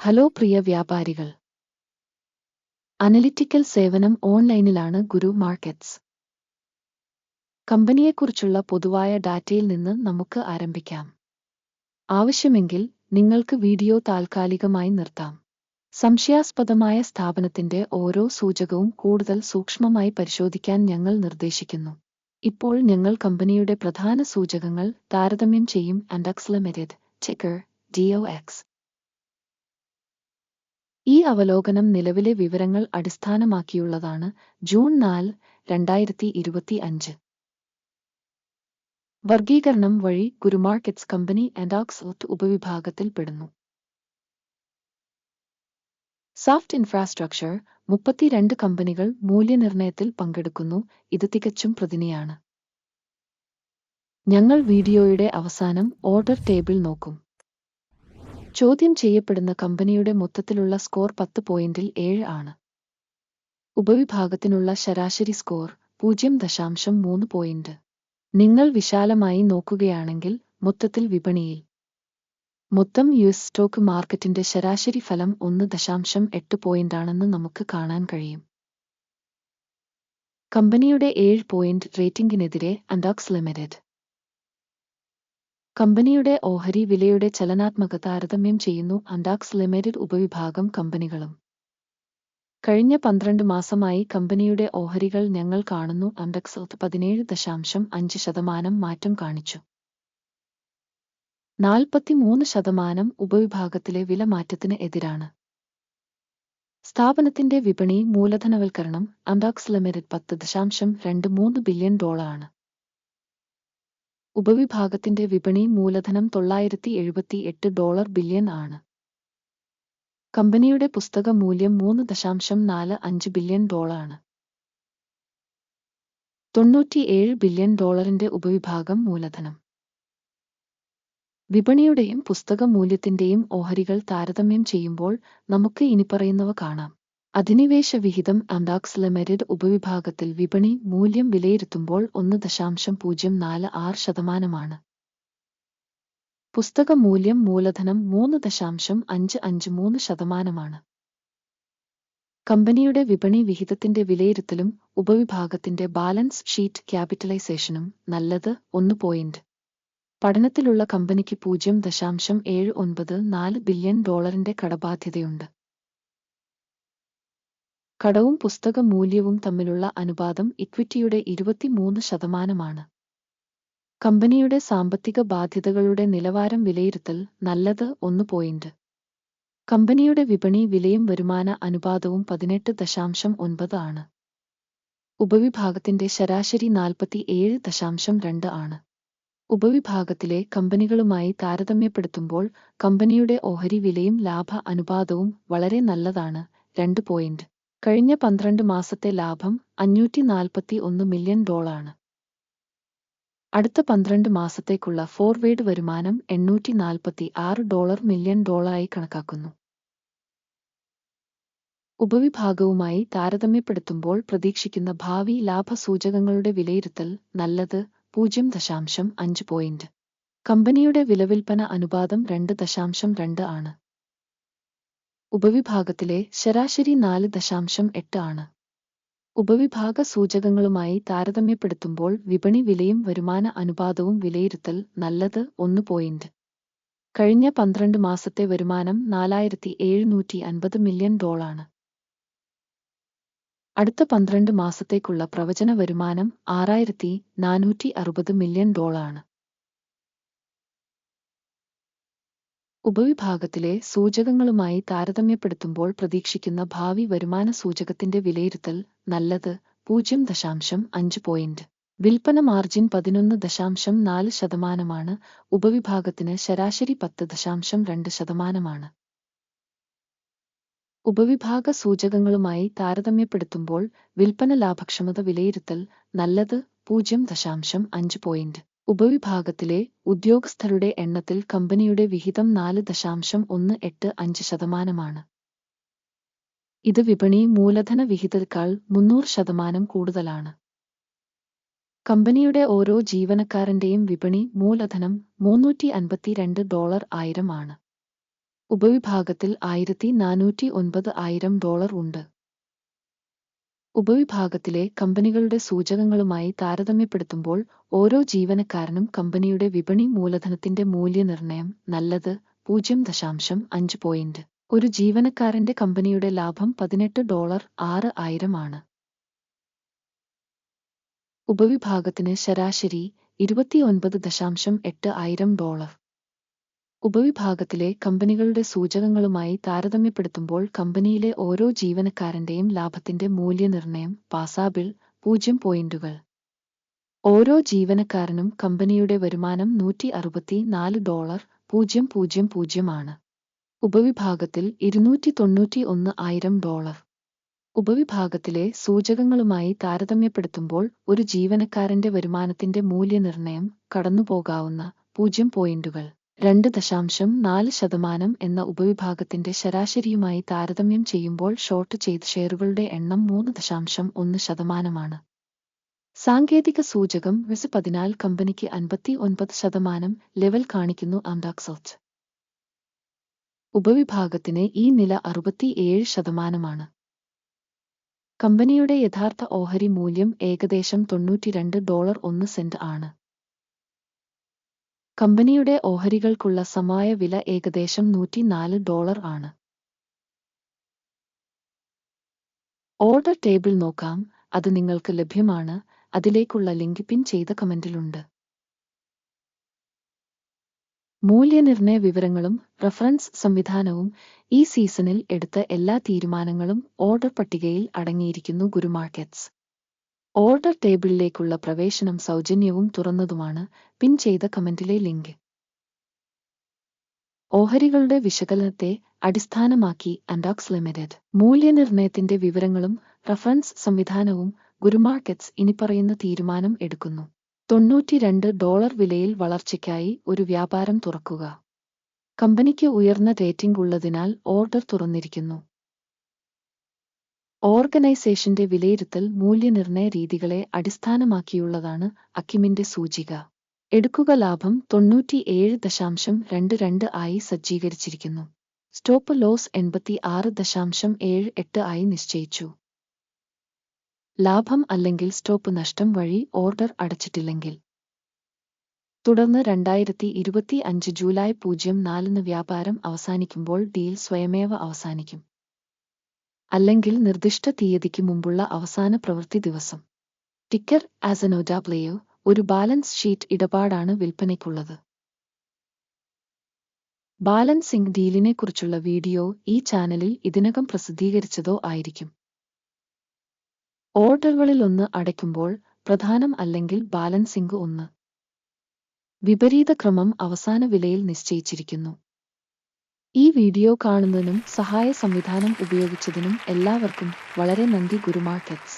Hello പ്രിയ വ്യാപാരികൾ. Analytical സേവനം ഓൺലൈനിലാണ് ഗുരു markets. കമ്പനിയെക്കുറിച്ചുള്ള പൊതുവായ ഡാറ്റയിൽ നിന്ന് നമുക്ക് ആരംഭിക്കാം. ആവശ്യമെങ്കിൽ നിങ്ങൾക്ക് വീഡിയോ താൽക്കാലികമായി നിർത്താം. സംശയാസ്പദമായ സ്ഥാപനത്തിന്റെ ഓരോ സൂചകവും കൂടുതൽ സൂക്ഷ്മമായി പരിശോധിക്കാൻ ഞങ്ങൾ നിർദ്ദേശിക്കുന്നു. ഇപ്പോൾ ഞങ്ങൾ കമ്പനിയുടെ പ്രധാന സൂചകങ്ങൾ താരതമ്യം ചെയ്യും. ആൻഡക്സ് ചെക്കർ ഡിഒ ഡിഒഎക്സ് ഈ അവലോകനം നിലവിലെ വിവരങ്ങൾ അടിസ്ഥാനമാക്കിയുള്ളതാണ് ജൂൺ നാല് രണ്ടായിരത്തി ഇരുപത്തി അഞ്ച് വർഗീകരണം വഴി ഗുരുമാർക്കറ്റ്സ് കമ്പനി ആൻഡോക്സ് ഉപവിഭാഗത്തിൽ പെടുന്നു. സോഫ്റ്റ് ഇൻഫ്രാസ്ട്രക്ചർ മുപ്പത്തിരണ്ട് കമ്പനികൾ മൂല്യനിർണയത്തിൽ പങ്കെടുക്കുന്നു. ഇത് തികച്ചും പ്രതിനിയാണ്. ഞങ്ങൾ വീഡിയോയുടെ അവസാനം ഓർഡർ ടേബിൾ നോക്കും. ചോദ്യം ചെയ്യപ്പെടുന്ന കമ്പനിയുടെ മൊത്തത്തിലുള്ള സ്കോർ പത്ത് പോയിന്റിൽ ഏഴ് ആണ്. ഉപവിഭാഗത്തിനുള്ള ശരാശരി സ്കോർ പൂജ്യം ദശാംശം മൂന്ന് പോയിന്റ്. നിങ്ങൾ വിശാലമായി നോക്കുകയാണെങ്കിൽ മൊത്തത്തിൽ വിപണിയിൽ. മൊത്തം യു എസ് സ്റ്റോക്ക് മാർക്കറ്റിന്റെ ശരാശരി ഫലം ഒന്ന് ദശാംശം എട്ട് പോയിന്റാണെന്ന് നമുക്ക് കാണാൻ കഴിയും. കമ്പനിയുടെ ഏഴ് പോയിന്റ് റേറ്റിംഗിനെതിരെ അൻഡോക്സ് ലിമിറ്റഡ് കമ്പനിയുടെ ഓഹരി വിലയുടെ ചലനാത്മക താരതമ്യം ചെയ്യുന്നു അൻഡാക്സ് ലിമിറ്റഡ് ഉപവിഭാഗം കമ്പനികളും. കഴിഞ്ഞ പന്ത്രണ്ട് മാസമായി കമ്പനിയുടെ ഓഹരികൾ ഞങ്ങൾ കാണുന്നു അൻഡക്സ് പതിനേഴ് ദശാംശം അഞ്ച് ശതമാനം മാറ്റം കാണിച്ചു. നാൽപ്പത്തിമൂന്ന് ശതമാനം ഉപവിഭാഗത്തിലെ വില മാറ്റത്തിന് എതിരാണ്. സ്ഥാപനത്തിന്റെ വിപണി മൂലധനവൽക്കരണം അന്താക്സ് ലിമിറ്റഡ് പത്ത് ദശാംശം രണ്ട് മൂന്ന് ബില്യൺ ഡോളറാണ്. ഉപവിഭാഗത്തിന്റെ വിപണി മൂലധനം തൊള്ളായിരത്തി എഴുപത്തി എട്ട് ഡോളർ ബില്യൺ ആണ്. കമ്പനിയുടെ പുസ്തക മൂല്യം മൂന്ന് ദശാംശം നാല് അഞ്ച് ബില്യൺ ഡോളാണ് തൊണ്ണൂറ്റിയേഴ് ബില്യൺ ഡോളറിന്റെ ഉപവിഭാഗം മൂലധനം. വിപണിയുടെയും പുസ്തക മൂല്യത്തിന്റെയും ഓഹരികൾ താരതമ്യം ചെയ്യുമ്പോൾ നമുക്ക് ഇനിപ്പറയുന്നവ കാണാം. അധിനിവേശ വിഹിതം അംഡാക്സ് ലിമിറ്റഡ് ഉപവിഭാഗത്തിൽ വിപണി മൂല്യം വിലയിരുത്തുമ്പോൾ ഒന്ന് ദശാംശം പൂജ്യം നാല് ആറ് ശതമാനമാണ്. പുസ്തക മൂല്യം മൂലധനം മൂന്ന് ദശാംശം അഞ്ച് അഞ്ച് മൂന്ന് ശതമാനമാണ്. കമ്പനിയുടെ വിപണി വിഹിതത്തിന്റെ വിലയിരുത്തലും ഉപവിഭാഗത്തിന്റെ ബാലൻസ് ഷീറ്റ് ക്യാപിറ്റലൈസേഷനും നല്ലത് ഒന്ന് പോയിന്റ്. പഠനത്തിലുള്ള കമ്പനിക്ക് പൂജ്യം ദശാംശം ഏഴ് ഒൻപത് നാല് ബില്യൺ ഡോളറിന്റെ കടബാധ്യതയുണ്ട്. കടവും പുസ്തക മൂല്യവും തമ്മിലുള്ള അനുപാതം ഇക്വിറ്റിയുടെ ഇരുപത്തിമൂന്ന് ശതമാനമാണ്. കമ്പനിയുടെ സാമ്പത്തിക ബാധ്യതകളുടെ നിലവാരം വിലയിരുത്തൽ നല്ലത് ഒന്ന് പോയിന്റ് കമ്പനിയുടെ വിപണി വിലയും വരുമാന അനുപാതവും പതിനെട്ട് ദശാംശം ഒൻപത് ആണ്. ഉപവിഭാഗത്തിന്റെ ശരാശരി നാൽപ്പത്തി ഏഴ് ദശാംശം രണ്ട് ആണ്. ഉപവിഭാഗത്തിലെ കമ്പനികളുമായി താരതമ്യപ്പെടുത്തുമ്പോൾ കമ്പനിയുടെ ഓഹരി വിലയും ലാഭ അനുപാതവും വളരെ നല്ലതാണ് രണ്ട് പോയിന്റ് കഴിഞ്ഞ പന്ത്രണ്ട് മാസത്തെ ലാഭം അഞ്ഞൂറ്റി നാൽപ്പത്തി ഒന്ന് മില്യൺ ഡോളാണ് അടുത്ത പന്ത്രണ്ട് മാസത്തേക്കുള്ള ഫോർവേഡ് വരുമാനം എണ്ണൂറ്റി നാൽപ്പത്തി ആറ് ഡോളർ മില്യൺ ഡോളറായി കണക്കാക്കുന്നു. ഉപവിഭാഗവുമായി താരതമ്യപ്പെടുത്തുമ്പോൾ പ്രതീക്ഷിക്കുന്ന ഭാവി ലാഭസൂചകങ്ങളുടെ വിലയിരുത്തൽ നല്ലത് പൂജ്യം ദശാംശം അഞ്ച് പോയിന്റ്. കമ്പനിയുടെ വിലവിൽപ്പന അനുപാതം രണ്ട് ദശാംശം രണ്ട് ആണ്. ഉപവിഭാഗത്തിലെ ശരാശരി നാല് ദശാംശം എട്ട് ആണ്. ഉപവിഭാഗ സൂചകങ്ങളുമായി താരതമ്യപ്പെടുത്തുമ്പോൾ വിപണി വിലയും വരുമാന അനുപാതവും വിലയിരുത്തൽ നല്ലത് ഒന്ന് പോയിന്റ് കഴിഞ്ഞ പന്ത്രണ്ട് മാസത്തെ വരുമാനം നാലായിരത്തി എഴുന്നൂറ്റി അൻപത് മില്യൺ ഡോളാണ് അടുത്ത പന്ത്രണ്ട് മാസത്തേക്കുള്ള പ്രവചന വരുമാനം ആറായിരത്തി നാനൂറ്റി അറുപത് മില്യൺ ഡോളറാണ് ഉപവിഭാഗത്തിലെ സൂചകങ്ങളുമായി താരതമ്യപ്പെടുത്തുമ്പോൾ പ്രതീക്ഷിക്കുന്ന ഭാവി വരുമാന സൂചകത്തിന്റെ വിലയിരുത്തൽ നല്ലത് പൂജ്യം ദശാംശം അഞ്ച് പോയിന്റ് വിൽപ്പന മാർജിൻ പതിനൊന്ന് ദശാംശം നാല് ശതമാനമാണ്. ഉപവിഭാഗത്തിന് ശരാശരി പത്ത് ദശാംശം രണ്ട് ശതമാനമാണ്. ഉപവിഭാഗ സൂചകങ്ങളുമായി താരതമ്യപ്പെടുത്തുമ്പോൾ വിൽപ്പന ലാഭക്ഷമത വിലയിരുത്തൽ നല്ലത് പൂജ്യം ദശാംശം അഞ്ച് പോയിന്റ് ഉപവിഭാഗത്തിലെ ഉദ്യോഗസ്ഥരുടെ എണ്ണത്തിൽ കമ്പനിയുടെ വിഹിതം നാല് ദശാംശം ഒന്ന് എട്ട് അഞ്ച് ശതമാനമാണ്. ഇത് വിപണി മൂലധന വിഹിതത്തേക്കാൾ മുന്നൂറ് ശതമാനം കൂടുതലാണ്. കമ്പനിയുടെ ഓരോ ജീവനക്കാരന്റെയും വിപണി മൂലധനം മൂന്നൂറ്റി അൻപത്തിരണ്ട് ഡോളർ ആയിരം ആണ്. ഉപവിഭാഗത്തിൽ ആയിരത്തി നാനൂറ്റി ഒൻപത് ആയിരം ഡോളർ ഉണ്ട്. ഉപവിഭാഗത്തിലെ കമ്പനികളുടെ സൂചകങ്ങളുമായി താരതമ്യപ്പെടുത്തുമ്പോൾ ഓരോ ജീവനക്കാരനും കമ്പനിയുടെ വിപണി മൂലധനത്തിന്റെ മൂല്യനിർണയം നല്ലത് പൂജ്യം ദശാംശം അഞ്ച് പോയിന്റ് ഒരു ജീവനക്കാരന്റെ കമ്പനിയുടെ ലാഭം പതിനെട്ട് ഡോളർ ആറ് ആയിരം ആണ്. ഉപവിഭാഗത്തിന് ശരാശരി ഇരുപത്തിയൊൻപത് ദശാംശം എട്ട് ആയിരം ഡോളർ. ഉപവിഭാഗത്തിലെ കമ്പനികളുടെ സൂചകങ്ങളുമായി താരതമ്യപ്പെടുത്തുമ്പോൾ കമ്പനിയിലെ ഓരോ ജീവനക്കാരന്റെയും ലാഭത്തിന്റെ മൂല്യനിർണയം പാസാബിൾ പൂജ്യം പോയിന്റുകൾ. ഓരോ ജീവനക്കാരനും കമ്പനിയുടെ വരുമാനം നൂറ്റി അറുപത്തി നാല് ഡോളർ പൂജ്യം പൂജ്യം പൂജ്യമാണ് ഉപവിഭാഗത്തിൽ ഇരുന്നൂറ്റി തൊണ്ണൂറ്റി ഒന്ന് ആയിരം ഡോളർ. ഉപവിഭാഗത്തിലെ സൂചകങ്ങളുമായി താരതമ്യപ്പെടുത്തുമ്പോൾ ഒരു ജീവനക്കാരന്റെ വരുമാനത്തിന്റെ മൂല്യനിർണയം കടന്നുപോകാവുന്ന പൂജ്യം പോയിന്റുകൾ. രണ്ട് ദശാംശം നാല് ശതമാനം എന്ന ഉപവിഭാഗത്തിന്റെ ശരാശരിയുമായി താരതമ്യം ചെയ്യുമ്പോൾ ഷോർട്ട് ചെയ്ത ഷെയറുകളുടെ എണ്ണം മൂന്ന് ദശാംശം ഒന്ന് ശതമാനമാണ്. സാങ്കേതിക സൂചകം വിസ് പതിനാൽ കമ്പനിക്ക് അൻപത്തി ഒൻപത് ശതമാനം ലെവൽ കാണിക്കുന്നു അംഡാക്സോച്ച് ഉപവിഭാഗത്തിന് ഈ നില അറുപത്തിയേഴ് ശതമാനമാണ്. കമ്പനിയുടെ യഥാർത്ഥ ഓഹരി മൂല്യം ഏകദേശം തൊണ്ണൂറ്റിരണ്ട് ഡോളർ ഒന്ന് സെന്റ് ആണ്. കമ്പനിയുടെ ഓഹരികൾക്കുള്ള സമായ വില ഏകദേശം നൂറ്റിനാല് ഡോളർ ആണ്. ഓർഡർ ടേബിൾ നോക്കാം. അത് നിങ്ങൾക്ക് ലഭ്യമാണ്. അതിലേക്കുള്ള ലിങ്ക് പിൻ ചെയ്ത കമന്റിലുണ്ട്. മൂല്യനിർണയ വിവരങ്ങളും റഫറൻസ് സംവിധാനവും ഈ സീസണിൽ എടുത്ത എല്ലാ തീരുമാനങ്ങളും ഓർഡർ പട്ടികയിൽ അടങ്ങിയിരിക്കുന്നു ഗുരു മാർക്കറ്റ്സ് ഓർഡർ ടേബിളിലേക്കുള്ള പ്രവേശനം സൗജന്യവും തുറന്നതുമാണ് പിൻ ചെയ്ത കമന്റിലെ ലിങ്ക്. ഓഹരികളുടെ വിശകലനത്തെ അടിസ്ഥാനമാക്കി അൻഡോക്സ് ലിമിറ്റഡ്. മൂല്യനിർണയത്തിന്റെ വിവരങ്ങളും റഫറൻസ് സംവിധാനവും ഗുരുമാർക്കറ്റ്സ് ഇനിപ്പറയുന്ന തീരുമാനം എടുക്കുന്നു. തൊണ്ണൂറ്റിരണ്ട് ഡോളർ വിലയിൽ വളർച്ചയ്ക്കായി ഒരു വ്യാപാരം തുറക്കുക. കമ്പനിക്ക് ഉയർന്ന റേറ്റിംഗ് ഉള്ളതിനാൽ ഓർഡർ തുറന്നിരിക്കുന്നു. ഓർഗനൈസേഷന്റെ വിലയിരുത്തൽ മൂല്യനിർണയ രീതികളെ അടിസ്ഥാനമാക്കിയുള്ളതാണ് അക്കിമിന്റെ സൂചിക. എടുക്കുക ലാഭം തൊണ്ണൂറ്റിയേഴ് ദശാംശം രണ്ട് രണ്ട് ആയി സജ്ജീകരിച്ചിരിക്കുന്നു. സ്റ്റോപ്പ് ലോസ് എൺപത്തി ആറ് ദശാംശം ഏഴ് എട്ട് ആയി നിശ്ചയിച്ചു. ലാഭം അല്ലെങ്കിൽ സ്റ്റോപ്പ് നഷ്ടം വഴി ഓർഡർ അടച്ചിട്ടില്ലെങ്കിൽ. തുടർന്ന് രണ്ടായിരത്തി ഇരുപത്തി അഞ്ച് ജൂലൈ പൂജ്യം നാലിന് വ്യാപാരം അവസാനിക്കുമ്പോൾ ഡീൽ സ്വയമേവ അവസാനിക്കും. അല്ലെങ്കിൽ നിർദ്ദിഷ്ട തീയതിക്ക് മുമ്പുള്ള അവസാന പ്രവൃത്തി ദിവസം. ടിക്കർ ആസ് എ ആസനോഡാബ്ലെയോ ഒരു ബാലൻസ് ഷീറ്റ് ഇടപാടാണ് വിൽപ്പനയ്ക്കുള്ളത്. ബാലൻസിംഗ് ഡീലിനെക്കുറിച്ചുള്ള വീഡിയോ ഈ ചാനലിൽ ഇതിനകം പ്രസിദ്ധീകരിച്ചതോ ആയിരിക്കും. ഓർഡറുകളിലൊന്ന് അടയ്ക്കുമ്പോൾ പ്രധാനം അല്ലെങ്കിൽ ബാലൻസിംഗ് ഒന്ന്. വിപരീത ക്രമം അവസാന വിലയിൽ നിശ്ചയിച്ചിരിക്കുന്നു. ഈ വീഡിയോ കാണുന്നതിനും സഹായ സംവിധാനം ഉപയോഗിച്ചതിനും എല്ലാവർക്കും വളരെ നന്ദി ഗുരുമാർ മാർക്കറ്റ്സ്